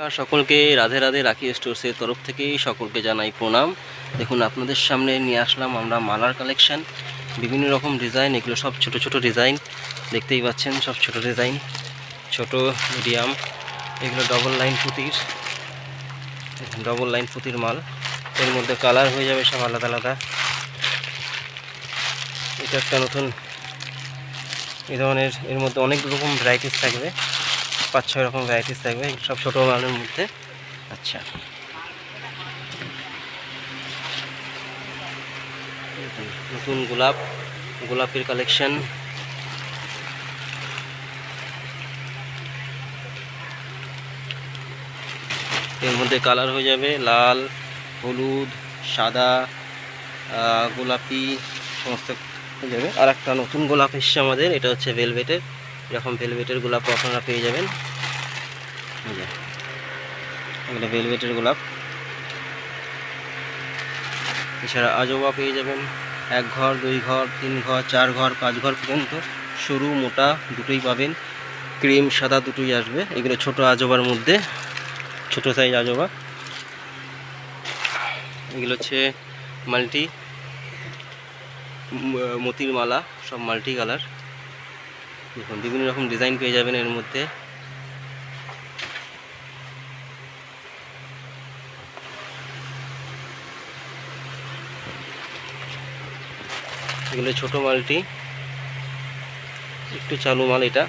নমস্কার, সকলকে রাধে রাধে রাখি স্টোর্সের তরফ থেকে সকলকে জানাই প্রণাম। দেখুন, আপনাদের সামনে নিয়ে আসলাম আমরা মালার কালেকশান। বিভিন্ন রকম ডিজাইন, এগুলো সব ছোট ছোট ডিজাইন। দেখতেই পাচ্ছেন, সব ছোট ডিজাইন, ছোট, মিডিয়াম। এগুলো ডবল লাইন পুঁতির। ডবল লাইন পুঁতির মাল। এর মধ্যে কালার হয়ে যাবে সব আলাদা আলাদা। এটা একটা নতুন এ ধরনের, এর মধ্যে অনেক রকম ভ্যারাইটিস থাকবে। পাঁচ ছয় রকম ভ্যারাইটিস থাকবে সব ছোটো মালের মধ্যে। আচ্ছা। নতুন গোলাপ গোলাপের কালেকশন এর মধ্যে কালার হয়ে যাবে লাল হলুদ সাদা গোলাপি সমস্ত হয়ে যাবে। আর একটা নতুন গোলাপ এসছে আমাদের এটা হচ্ছে ভেলভেটের এরকম ভেলভেটের গোলাপ আপনারা পেয়ে যাবেন। এগুলো ভেলভেটের গোলাপ। এছাড়া আজবা পেয়ে যাবেন, এক ঘর, দুই ঘর, তিন ঘর, চার ঘর, পাঁচ ঘর পর্যন্ত সরু, মোটা দুটোই পাবেন। ক্রিম সাদা দুটোই আসবে। এগুলো ছোট আজবার মধ্যে, ছোট সাইজ আজবা। এগুলো হচ্ছে মাল্টি মতির মালা, সব মাল্টি কালার দেখুন বিভিন্ন রকম ডিজাইন পেয়ে যাবেন এর মধ্যে। এগুলো ছোট মালটি। একটু চালু মাল এটা।